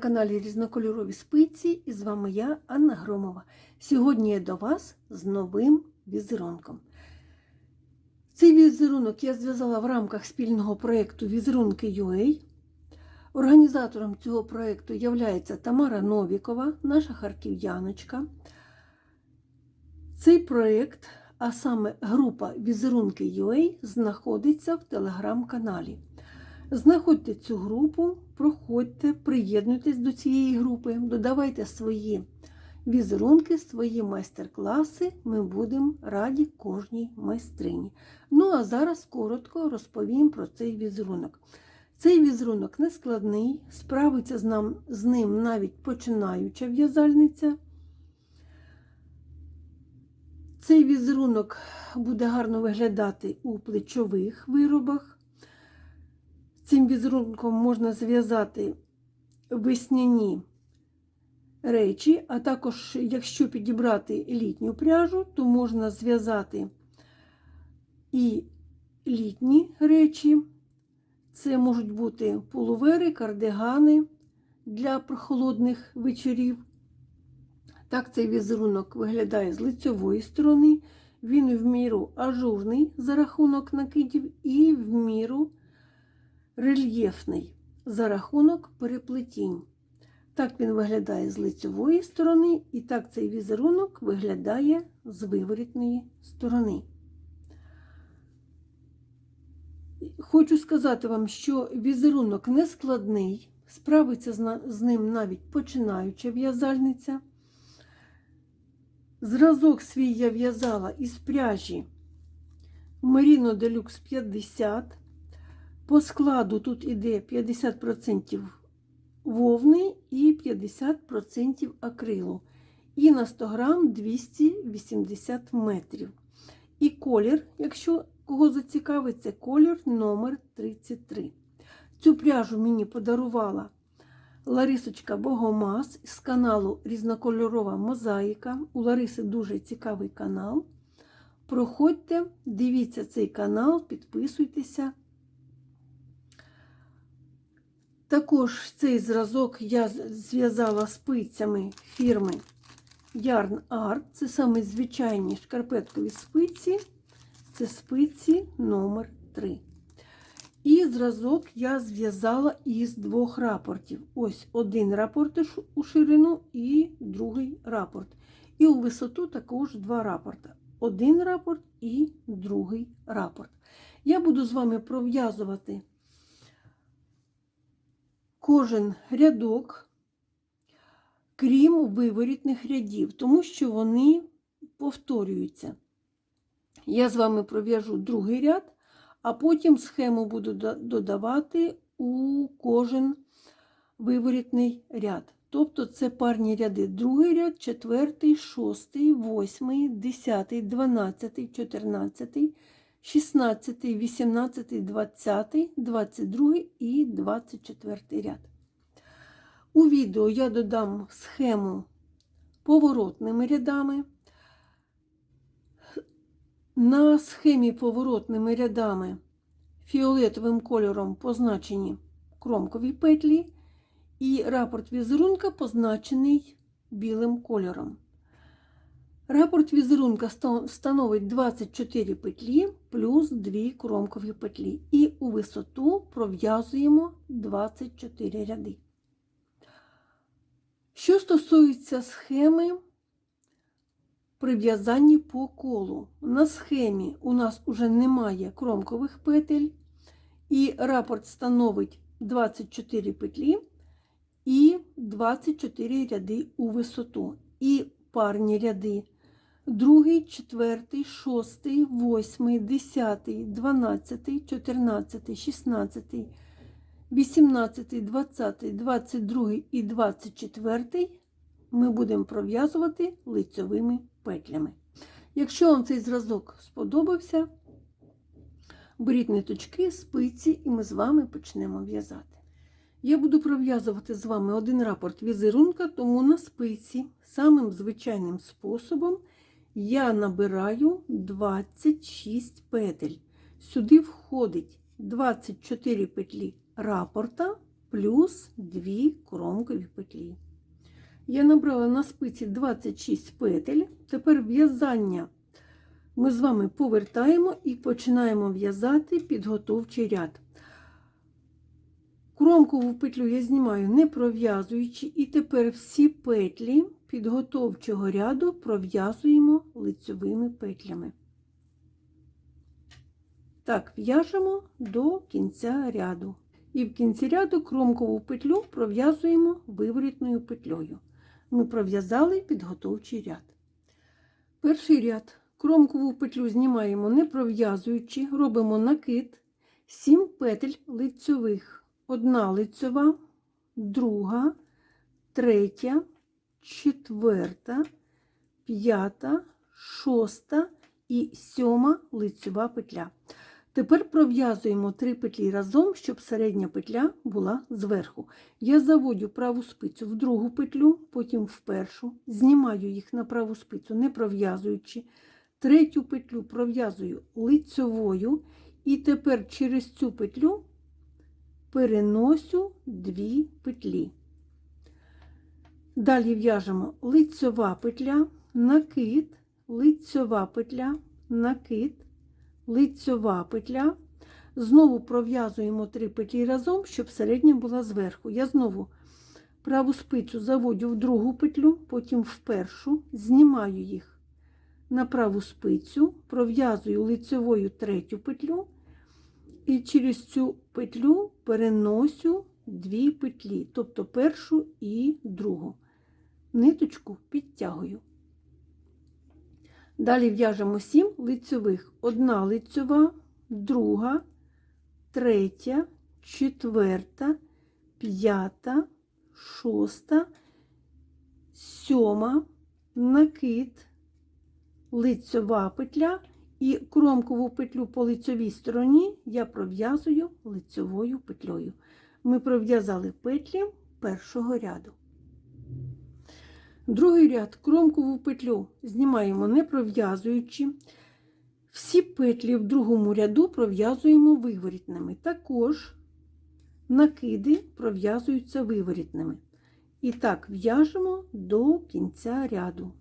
каналі Різнокольорові спиці і з вами я, Анна Громова. Сьогодні я до вас з новим візерунком. Цей візерунок я зв'язала в рамках спільного проєкту Візерунки UA. Організатором цього проєкту є Тамара Новікова, наша харків'яночка. Цей проєкт, а саме група Візерунки UA, знаходиться в телеграм-каналі. Знаходьте цю групу, проходьте, приєднуйтесь до цієї групи, додавайте свої візерунки, свої майстер-класи. Ми будемо раді кожній майстрині. Ну, а зараз коротко розповім про цей візерунок. Цей візерунок не складний, справиться з, нам, з ним навіть починаюча в'язальниця. Цей візерунок буде гарно виглядати у плечових виробах. Цим візерунком можна зв'язати весняні речі, а також, якщо підібрати літню пряжу, то можна зв'язати і літні речі. Це можуть бути пуловери, кардигани для прохолодних вечорів. Так, цей візерунок виглядає з лицьової сторони. Він в міру ажурний за рахунок накидів і в міру рельєфний за рахунок переплетінь. Так він виглядає з лицевої сторони, і так цей візерунок виглядає з виворітної сторони. Хочу сказати вам, що візерунок не складний, справиться з ним навіть починаюча в'язальниця. Зразок свій я в'язала із пряжі Merino Deluxe 50. По складу тут іде 50% вовни і 50% акрилу. І на 100 грам 280 метрів. І колір, якщо кого зацікавить, це колір номер 33. Цю пряжу мені подарувала Ларисочка Богомаз з каналу Різнокольорова мозаїка. У Лариси дуже цікавий канал. Проходьте, дивіться цей канал, підписуйтеся. Також цей зразок я зв'язала спицями фірми Yarn Art. Це саме звичайні шкарпеткові спиці. Це спиці номер 3 І зразок я зв'язала із двох рапортів. Ось один рапорт у ширину і другий рапорт. І у висоту також два рапорти. Один рапорт і другий рапорт. Я буду з вами пров'язувати кожен рядок, крім виворітних рядів, тому що вони повторюються. Я з вами пров'яжу другий ряд, а потім схему буду додавати у кожен виворітний ряд. Тобто це парні ряди. Другий ряд, четвертий, шостий, восьмий, десятий, дванадцятий, чотирнадцятий. 16, 18, 20, 22 і 24 ряд. У відео я додам схему поворотними рядами. На схемі поворотними рядами фіолетовим кольором позначені кромкові петлі, і рапорт візерунка позначений білим кольором. Рапорт візерунка становить 24 петлі плюс 2 кромкові петлі. І у висоту пров'язуємо 24 ряди. Що стосується схеми прив'язання по колу. На схемі у нас вже немає кромкових петель, і рапорт становить 24 петлі і 24 ряди у висоту. І парні ряди другий, четвертий, шостий, восьмий, десятий, дванадцятий, чотирнадцятий, шістнадцятий, вісімнадцятий, двадцятий, двадцять другий і двадцять четвертий ми будемо пров'язувати лицьовими петлями. Якщо вам цей зразок сподобався, беріть ниточки, спиці, і ми з вами почнемо в'язати. Я буду пров'язувати з вами один рапорт візерунка, тому на спиці самим звичайним способом я набираю 26 петель. Сюди входить 24 петлі рапорта плюс 2 кромкові петлі. Я набрала на спиці 26 петель. Тепер в'язання ми з вами повертаємо і починаємо в'язати підготовчий ряд. Кромкову петлю я знімаю не пров'язуючи, і тепер всі петлі підготовчого ряду пров'язуємо лицьовими петлями. Так, в'яжемо до кінця ряду. І в кінці ряду кромкову петлю пров'язуємо виворітною петлею. Ми пров'язали підготовчий ряд. Перший ряд кромкову петлю знімаємо не пров'язуючи, робимо накид 7 петель лицьових. Одна лицьова, друга, третя, четверта, п'ята, шоста і сьома лицьова петля. Тепер пров'язуємо три петлі разом, щоб середня петля була зверху. Я заводю праву спицю в другу петлю, потім в першу, знімаю їх на праву спицю, не пров'язуючи. Третю петлю пров'язую лицьовою, і тепер через цю петлю переносю дві петлі. Далі в'яжемо лицьова петля, накид, лицьова петля, накид, лицьова петля. Знову пров'язуємо три петлі разом, щоб середня була зверху. Я знову праву спицю заводю в другу петлю, потім в першу, знімаю їх на праву спицю, пров'язую лицьовою третю петлю і через цю петлю переносю дві петлі, тобто першу і другу. Ниточку підтягую. Далі в'яжемо 7 лицьових. Одна лицьова, друга, третя, четверта, п'ята, шоста, сьома, накид, лицьова петля і кромкову петлю по лицьовій стороні я пров'язую лицьовою петлею. Ми пров'язали петлі першого ряду. Другий ряд кромкову петлю знімаємо не пров'язуючи. Всі петлі в другому ряду пров'язуємо виворітними. Також накиди пров'язуються виворітними. І так в'яжемо до кінця ряду.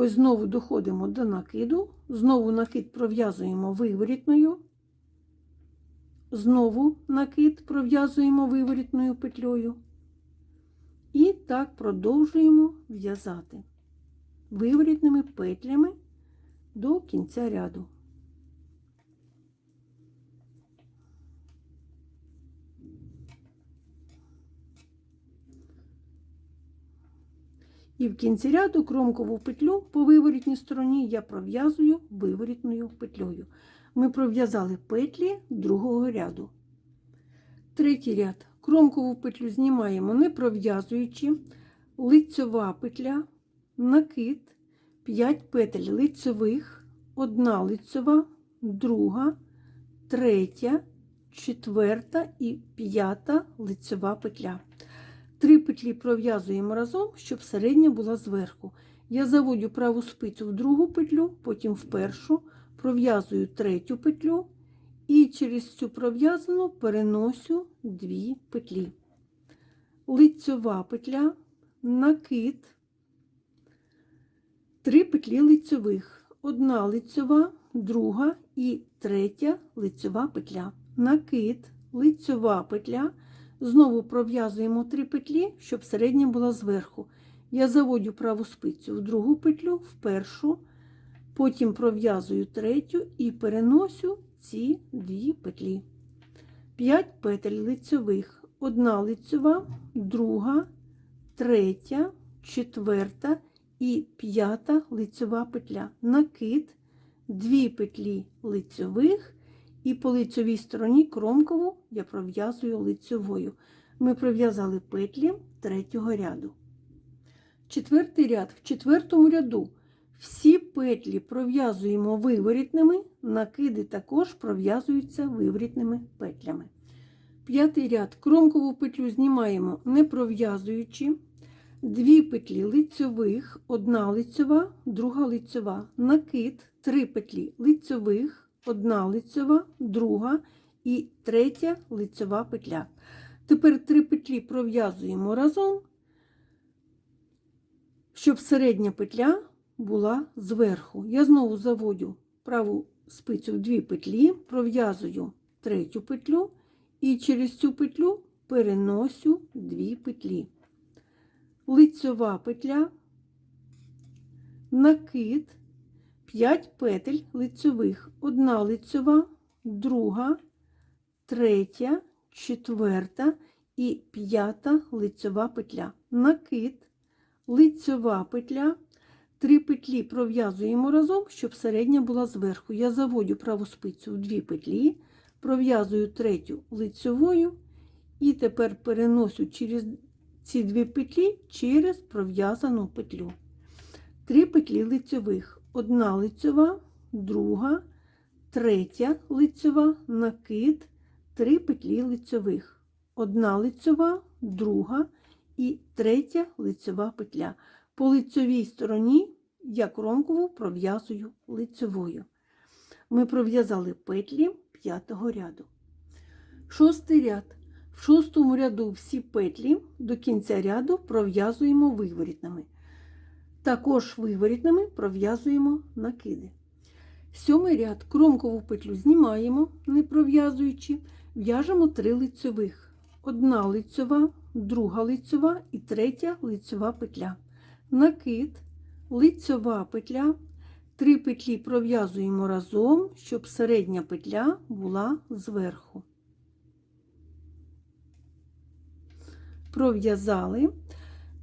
Ось знову доходимо до накиду, знову накид пров'язуємо виворітною, знову накид пров'язуємо виворітною петлею. І так продовжуємо в'язати виворітними петлями до кінця ряду. І в кінці ряду кромкову петлю по виворітній стороні я пров'язую виворітною петлею. Ми пров'язали петлі другого ряду. Третій ряд. Кромкову петлю знімаємо не пров'язуючи, лицьова петля, накид, 5 петель лицьових, одна лицьова, друга, третя, четверта і п'ята лицьова петля. Три петлі пров'язуємо разом, щоб середня була зверху. Я заводю праву спицю в другу петлю, потім в першу, пров'язую третю петлю і через цю пров'язану переносю дві петлі. Лицьова петля, накид, три петлі лицьових, одна лицьова, друга і третя лицьова петля. Накид, лицьова петля. Знову пров'язуємо три петлі, щоб середня була зверху. Я заводю праву спицю в другу петлю, в першу, потім пров'язую третю і переносю ці дві петлі. 5 петель лицьових, одна лицьова, друга, третя, четверта і п'ята лицьова петля. Накид, дві петлі лицьових. І по лицьовій стороні кромкову я пров'язую лицьовою. Ми пров'язали петлі третього ряду. Четвертий ряд. В четвертому ряду всі петлі пров'язуємо виворітними, накиди також пров'язуються виворітними петлями. П'ятий ряд. Кромкову петлю знімаємо не пров'язуючи. Дві петлі лицьових, одна лицьова, друга лицьова. Накид, три петлі лицьових, одна лицьова, друга і третя лицьова петля. Тепер три петлі пров'язуємо разом, щоб середня петля була зверху. Я знову заводю праву спицю в дві петлі, пров'язую третю петлю і через цю петлю переносю дві петлі. Лицьова петля, накид, 5 петель лицьових, одна лицьова, друга, третя, четверта і п'ята лицьова петля. Накид, лицьова петля, три петлі пров'язуємо разом, щоб середня була зверху. Я заводю праву спицю в дві петлі, пров'язую третю лицьовою і тепер переношу через ці дві петлі через пров'язану петлю. Три петлі лицьових. Одна лицьова, друга, третя лицьова, накид, три петлі лицьових. Одна лицьова, друга і третя лицьова петля. По лицьовій стороні я кромкову пров'язую лицьовою. Ми пров'язали петлі п'ятого ряду. Шостий ряд. В шостому ряду всі петлі до кінця ряду пров'язуємо виворітними. Також виворітними пров'язуємо накиди. Сьомий ряд кромкову петлю знімаємо, не пров'язуючи, в'яжемо три лицьових. Одна лицьова, друга лицьова і третя лицьова петля. Накид, лицьова петля. Три петлі пров'язуємо разом, щоб середня петля була зверху. пров'язали.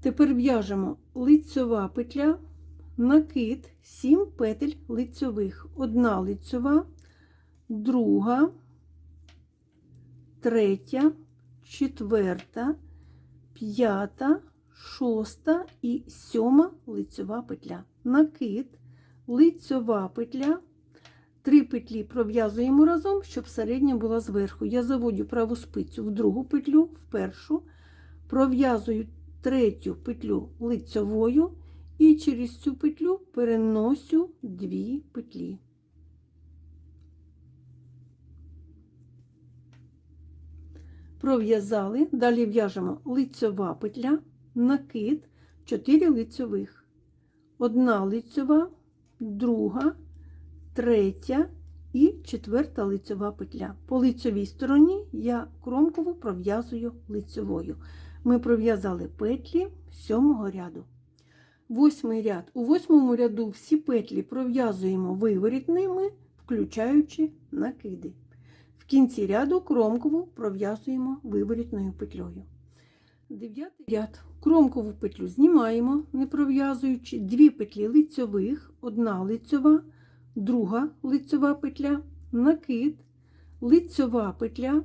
Тепер в'яжемо лицьова петля, накид, 7 петель лицьових. Одна лицьова, друга, третя, четверта, п'ята, шоста і сьома лицьова петля. Накид, лицьова петля. Три петлі пров'язуємо разом, щоб середня була зверху. Я заводю праву спицю в другу петлю, в першу пров'язую третю петлю лицьовою і через цю петлю переносю дві петлі. Пров'язали, далі в'яжемо лицьова петля, накид, 4 лицьових, одна лицьова, друга, третя і четверта лицьова петля. По лицьовій стороні я кромкову пров'язую лицьовою ми пров'язали петлі сьомого ряду. Восьмий ряд. У восьмому ряду всі петлі пров'язуємо виворітними, включаючи накиди. В кінці ряду кромкову пров'язуємо виворітною петлею. Дев'ятий ряд. Кромкову петлю знімаємо, не пров'язуючи дві петлі лицьових, одна лицьова, друга лицьова петля, накид, лицьова петля,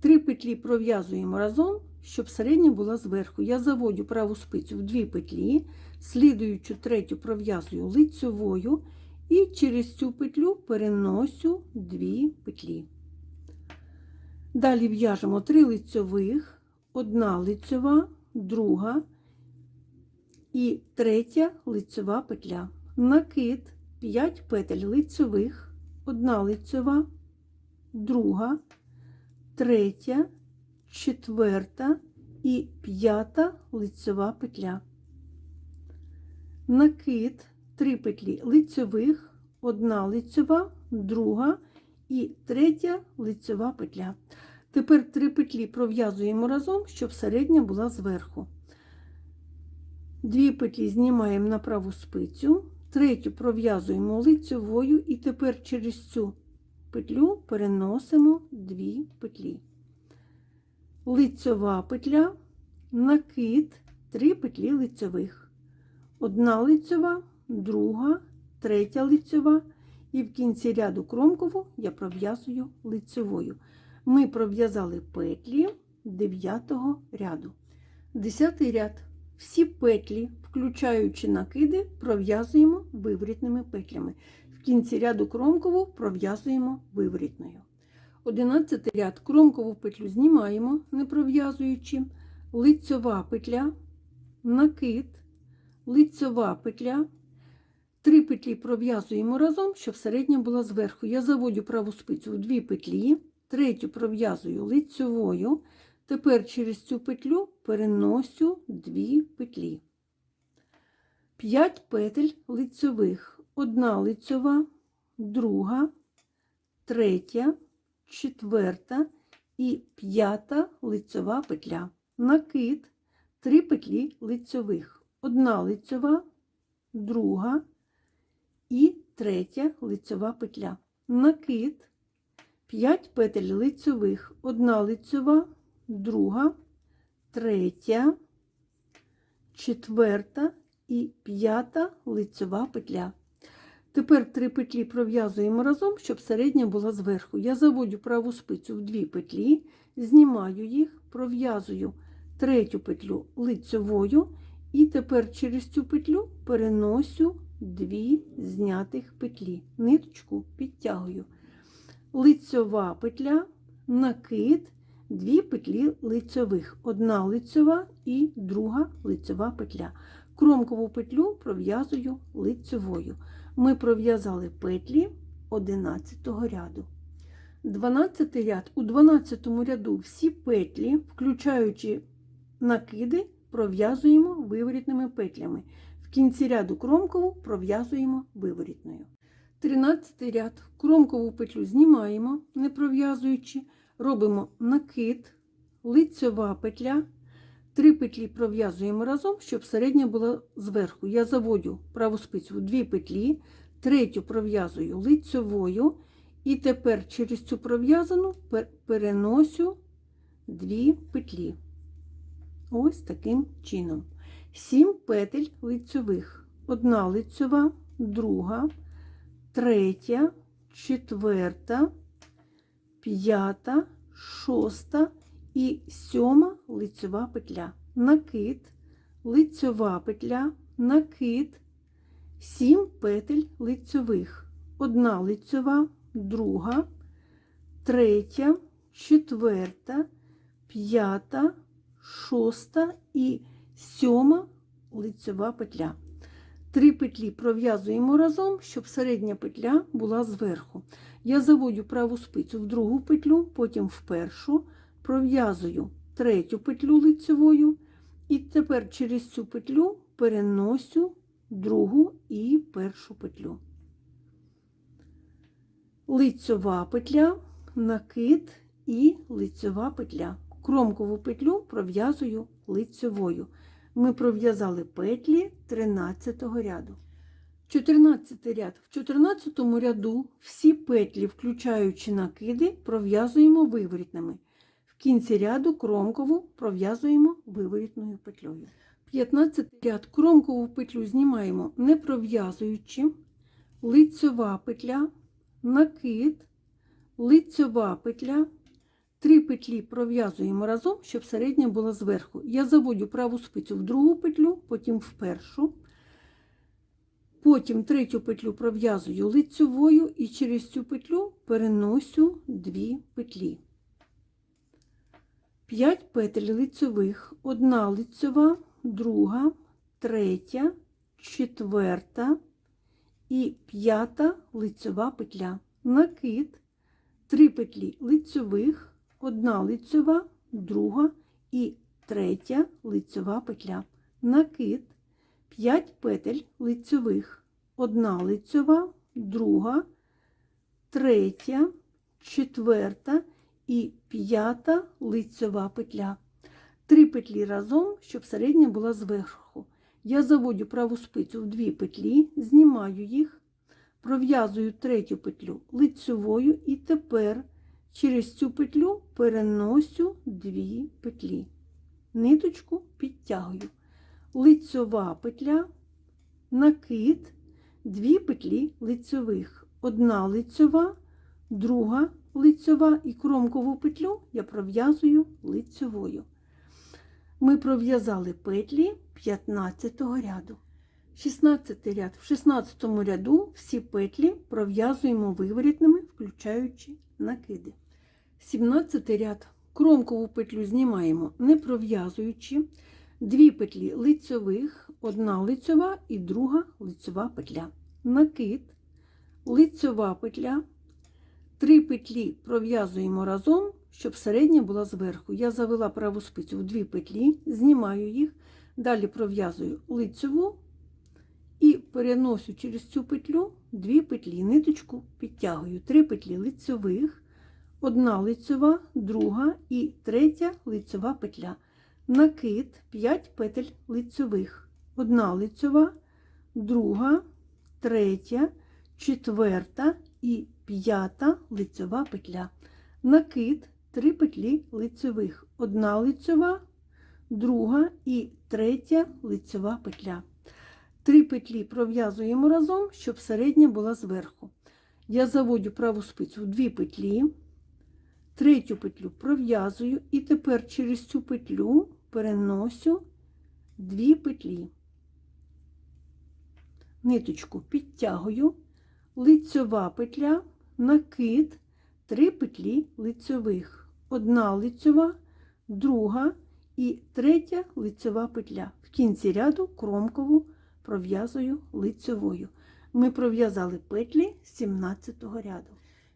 три петлі пров'язуємо разом щоб середня була зверху. Я заводю праву спицю в дві петлі, слідуючу третю пров'язую лицьовою і через цю петлю переносю дві петлі. Далі в'яжемо три лицьових, одна лицьова, друга і третя лицьова петля. Накид 5 петель лицьових, одна лицьова, друга, третя, четверта і п'ята лицьова петля. Накид три петлі лицьових, одна лицьова, друга і третя лицьова петля. Тепер три петлі пров'язуємо разом, щоб середня була зверху. Дві петлі знімаємо на праву спицю, третю пров'язуємо лицьовою і тепер через цю петлю переносимо дві петлі лицьова петля, накид, три петлі лицьових. Одна лицьова, друга, третя лицьова, і в кінці ряду кромкову я пров'язую лицьовою. Ми пров'язали петлі 9 ряду. 10 ряд. Всі петлі, включаючи накиди, пров'язуємо виворітними петлями. В кінці ряду кромкову пров'язуємо виворітною. 11 ряд кромкову петлю знімаємо, не пров'язуючи, лицьова петля, накид, лицьова петля. Три петлі пров'язуємо разом, щоб середня була зверху. Я заводю праву спицю в дві петлі, третю пров'язую лицьовою. Тепер через цю петлю переносю дві петлі. 5 петель лицьових. Одна лицьова, друга, третя, четверта і п'ята лицьова петля. Накид 3 петлі лицьових. Одна лицьова, друга і третя лицьова петля. Накид 5 петель лицьових. Одна лицьова, друга, третя, четверта і п'ята лицьова петля. Тепер три петлі пров'язуємо разом, щоб середня була зверху. Я заводю праву спицю в дві петлі, знімаю їх, пров'язую третю петлю лицьовою, і тепер через цю петлю переносю дві знятих петлі. Ниточку підтягую. Лицьова петля, накид, дві петлі лицьових. Одна лицьова і друга лицьова петля. Кромкову петлю пров'язую лицьовою. Ми пров'язали петлі 11 ряду. 12 ряд. У 12 ряду всі петлі, включаючи накиди, пров'язуємо виворітними петлями. В кінці ряду кромкову пров'язуємо виворітною. 13 ряд. Кромкову петлю знімаємо, не пров'язуючи, робимо накид, лицьова петля. Три петлі пров'язуємо разом, щоб середня була зверху. Я заводю праву спицю в дві петлі, третю пров'язую лицьовою, і тепер через цю пров'язану переносю дві петлі. Ось таким чином. Сім петель лицьових. Одна лицьова, друга, третя, четверта, п'ята, шоста і сьома лицьова петля. Накид, лицьова петля, накид, сім петель лицьових. Одна лицьова, друга, третя, четверта, п'ята, шоста і сьома лицьова петля. Три петлі пров'язуємо разом, щоб середня петля була зверху. Я заводю праву спицю в другу петлю, потім в першу, пров'язую третю петлю лицьовою, і тепер через цю петлю переносю другу і першу петлю. Лицьова петля, накид і лицьова петля. Кромкову петлю пров'язую лицьовою. Ми пров'язали петлі 13 ряду. 14 ряд. В 14 ряду всі петлі, включаючи накиди, пров'язуємо виворітними. Кінці ряду кромкову пров'язуємо виворітною петлею. 15 ряд кромкову петлю знімаємо не пров'язуючи, лицьова петля, накид, лицьова петля. Три петлі пров'язуємо разом, щоб середня була зверху. Я заводю праву спицю в другу петлю, потім в першу. Потім третю петлю пров'язую лицьовою і через цю петлю переносю дві петлі. 5 петель лицьових, одна лицьова, друга, третя, четверта і п'ята лицьова петля. Накид, 3 петлі лицьових, одна лицьова, друга і третя лицьова петля. Накид, 5 петель лицьових, одна лицьова, друга, третя, четверта і п'ята лицьова петля. Три петлі разом, щоб середня була зверху. Я заводю праву спицю в дві петлі, знімаю їх, пров'язую третю петлю лицьовою і тепер через цю петлю переносю дві петлі. Ниточку підтягую. Лицьова петля, накид, дві петлі лицьових. Одна лицьова, друга лицьова і кромкову петлю я пров'язую лицьовою. Ми пров'язали петлі 15 ряду. 16 ряд. В 16 ряду всі петлі пров'язуємо виворітними, включаючи накиди. 17 ряд. Кромкову петлю знімаємо не пров'язуючи. дві петлі лицьових, одна лицьова і друга лицьова петля. Накид, лицьова петля, три петлі пров'язуємо разом, щоб середня була зверху. Я завела праву спицю в дві петлі, знімаю їх, далі пров'язую лицьову і переношу через цю петлю дві петлі, ниточку підтягую, три петлі лицьових, одна лицьова, друга і третя лицьова петля. Накид 5 петель лицьових, одна лицьова, друга, третя, четверта і п'ята лицьова петля. Накид 3 петлі лицьових, одна лицьова, друга і третя лицьова петля. Три петлі пров'язуємо разом, щоб середня була зверху. Я заводю праву спицю в дві петлі, третю петлю пров'язую і тепер через цю петлю переношу дві петлі. Ниточку підтягую, лицьова петля, накид, три петлі лицьових. Одна лицьова, друга і третя лицьова петля. В кінці ряду кромкову пров'язую лицьовою. Ми пров'язали петлі з 17 ряду.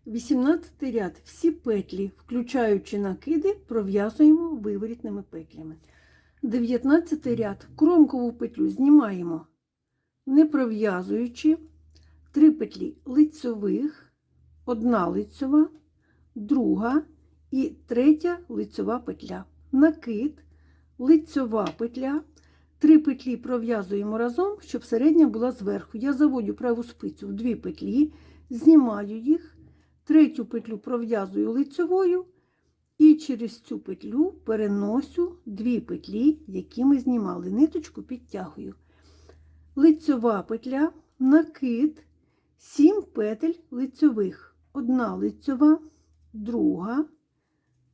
18 ряд всі петлі, включаючи накиди, пров'язуємо виворітними петлями. 19 ряд кромкову петлю знімаємо, не пров'язуючи, три петлі лицьових, одна лицьова, друга і третя лицьова петля. Накид, лицьова петля, Три петлі пров'язуємо разом, щоб середня була зверху. Я заводю праву спицю в дві петлі, знімаю їх, третю петлю пров'язую лицьовою і через цю петлю переношу дві петлі, які ми знімали. Ниточку підтягую. Лицьова петля, накид, 7 петель лицьових. Одна лицьова, друга,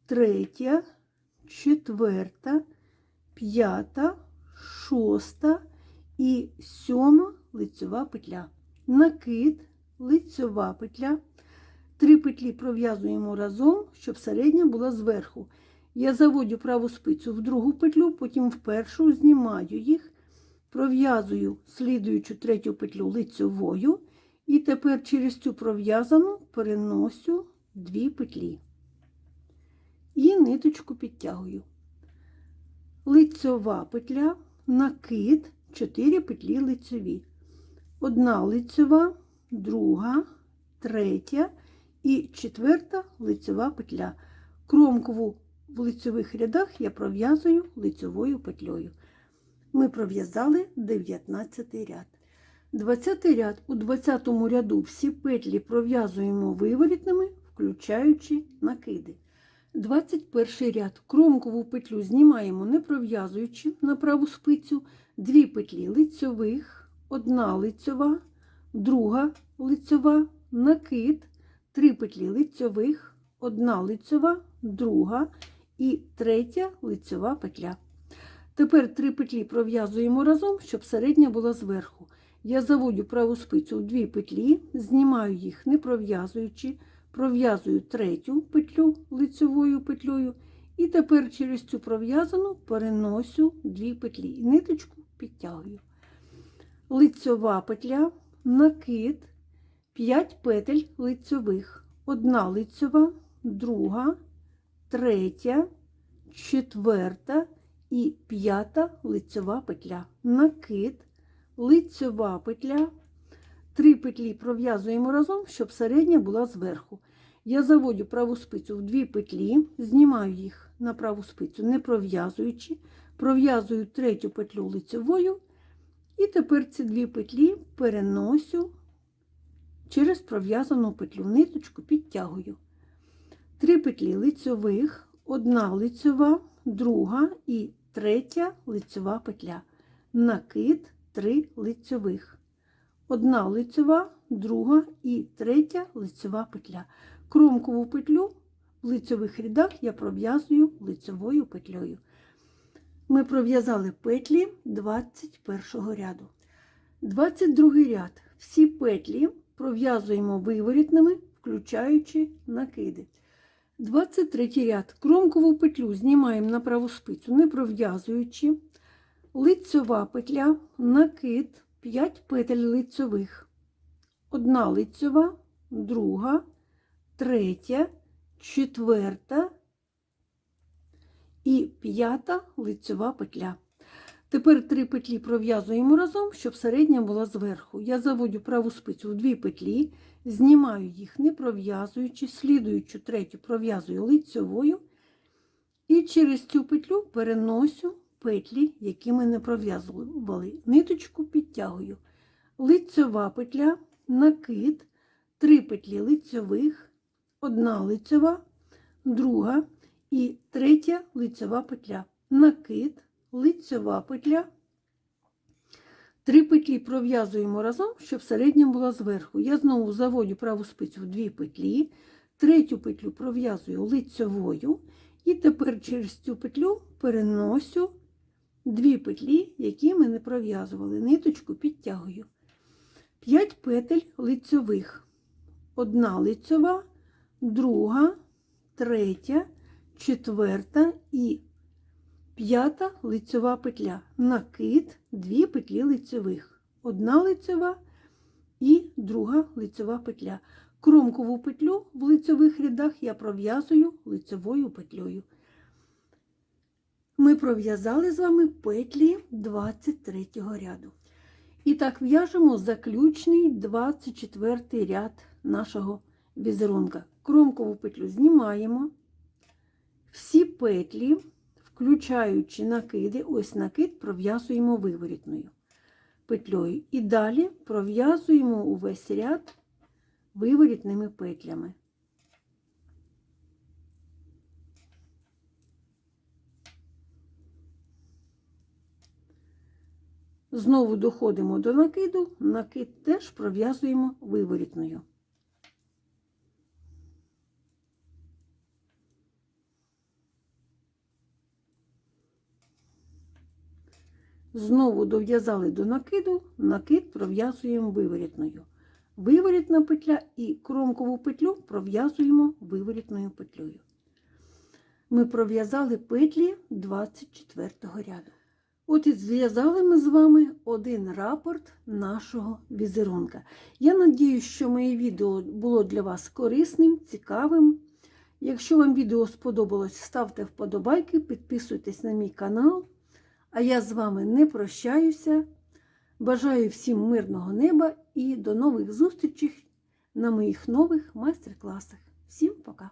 третя, четверта, п'ята шоста і сьома лицьова петля. Накид, лицьова петля. Три петлі пров'язуємо разом, щоб середня була зверху. Я заводю праву спицю в другу петлю, потім в першу знімаю їх, пров'язую слідуючу третю петлю лицьовою, і тепер через цю пров'язану переношу дві петлі. І ниточку підтягую. Лицьова петля, накид, 4 петлі лицеві. Одна лицева, друга, третя і четверта лицева петля. Кромкову в лицевих рядах я пров'язую лицевою петлею. Ми пров'язали 19 ряд. 20 ряд у 20 ряду всі петлі пров'язуємо виворітними, включаючи накиди. 21 ряд кромкову петлю знімаємо не пров'язуючи на праву спицю дві петлі лицьових, одна лицьова, друга лицьова, накид, три петлі лицьових, одна лицьова, друга і третя лицьова петля. Тепер три петлі пров'язуємо разом, щоб середня була зверху. Я заводю праву спицю в дві петлі, знімаю їх не пров'язуючи пров'язую третю петлю лицевою петлею, і тепер через цю пров'язану переношу дві петлі. І ниточку підтягую. Лицьова петля, накид, 5 петель лицьових. Одна лицьова, друга, третя, четверта і п'ята лицьова петля. Накид, лицьова петля. Три петлі пров'язуємо разом, щоб середня була зверху. Я заводю праву спицю в дві петлі, знімаю їх на праву спицю, не пров'язуючи, пров'язую третю петлю лицевою, і тепер ці дві петлі переношу через пров'язану петлю, ниточку підтягую. Три петлі лицьових, одна лицьова, друга і третя лицьова петля. Накид три лицьових одна лицева, друга і третя лицева петля. Кромкову петлю в лицевих рядах я пров'язую лицевою петлею. Ми пров'язали петлі 21 ряду. 22 ряд. Всі петлі пров'язуємо виворітними, включаючи накиди. 23 ряд. Кромкову петлю знімаємо на праву спицю, не пров'язуючи. Лицьова петля, накид, 5 петель лицьових. Одна лицьова, друга, третя, четверта і п'ята лицьова петля. Тепер три петлі пров'язуємо разом, щоб середня була зверху. Я заводю праву спицю в дві петлі, знімаю їх, не пров'язуючи, слідуючу третю пров'язую лицьовою. І через цю петлю переносю петлі, які ми не пров'язували. Ниточку підтягую. Лицьова петля, накид, три петлі лицьових, одна лицьова, друга і третя лицьова петля. Накид, лицьова петля. Три петлі пров'язуємо разом, щоб середня була зверху. Я знову заводю праву спицю в дві петлі, третю петлю пров'язую лицьовою. І тепер через цю петлю переносю дві петлі, які ми не пров'язували. Ниточку підтягую. 5 петель лицьових. Одна лицьова, друга, третя, четверта і п'ята лицьова петля. Накид, дві петлі лицьових. Одна лицьова і друга лицьова петля. Кромкову петлю в лицьових рядах я пров'язую лицьовою петлею. Ми пров'язали з вами петлі 23 ряду. І так в'яжемо заключний 24 ряд нашого візерунка. Кромкову петлю знімаємо. Всі петлі, включаючи накиди, ось накид пров'язуємо виворітною петлею. І далі пров'язуємо увесь ряд виворітними петлями. Знову доходимо до накиду, накид теж пров'язуємо виворітною. Знову дов'язали до накиду, накид пров'язуємо виворітною. Виворітна петля і кромкову петлю пров'язуємо виворітною петлею. Ми пров'язали петлі 24 ряду. От і зв'язали ми з вами один рапорт нашого візерунка. Я надію, що моє відео було для вас корисним, цікавим. Якщо вам відео сподобалось, ставте вподобайки, підписуйтесь на мій канал. А я з вами не прощаюся. Бажаю всім мирного неба і до нових зустрічей на моїх нових майстер-класах. Всім пока!